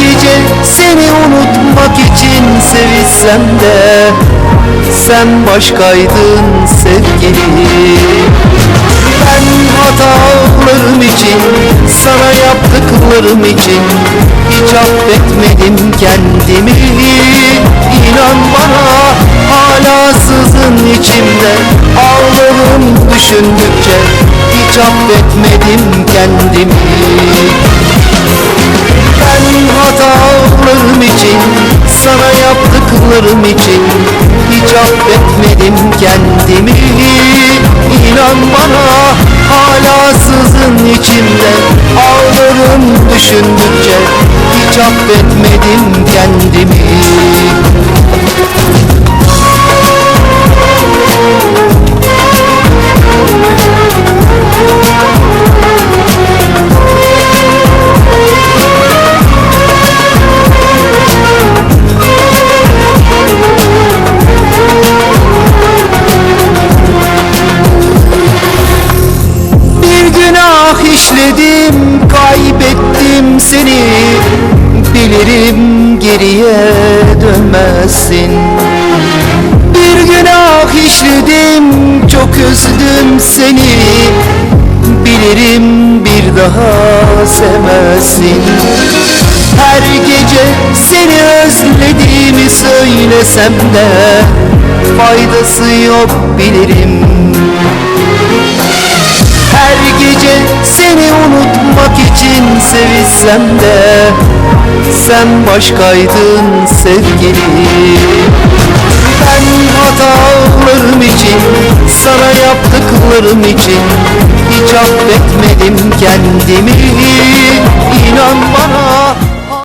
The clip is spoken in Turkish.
gece seni unutmak için sevişsem de Sen başkaydın sevgilim. Ben hatalarım için Sana yaptıklarım için Hiç affetmedim kendimi. İnan bana hala sızın içimde. Ağlarım düşündükçe Hiç affetmedim kendimi kendimi İnan bana hala sızın içimde. Ağlarım düşündükçe Hiç affetmedim kendimi geriye dönmezsin. Bir günah işledim, çok üzdüm seni. Bilirim bir daha sevmezsin. Her gece seni özlediğimi söylesem de Faydası yok bilirim. Her gece seni unutmak için sevişsem de Sen başkaydın sevgilim Ben hatalarım için Sana yaptıklarım için Hiç affetmedim kendimi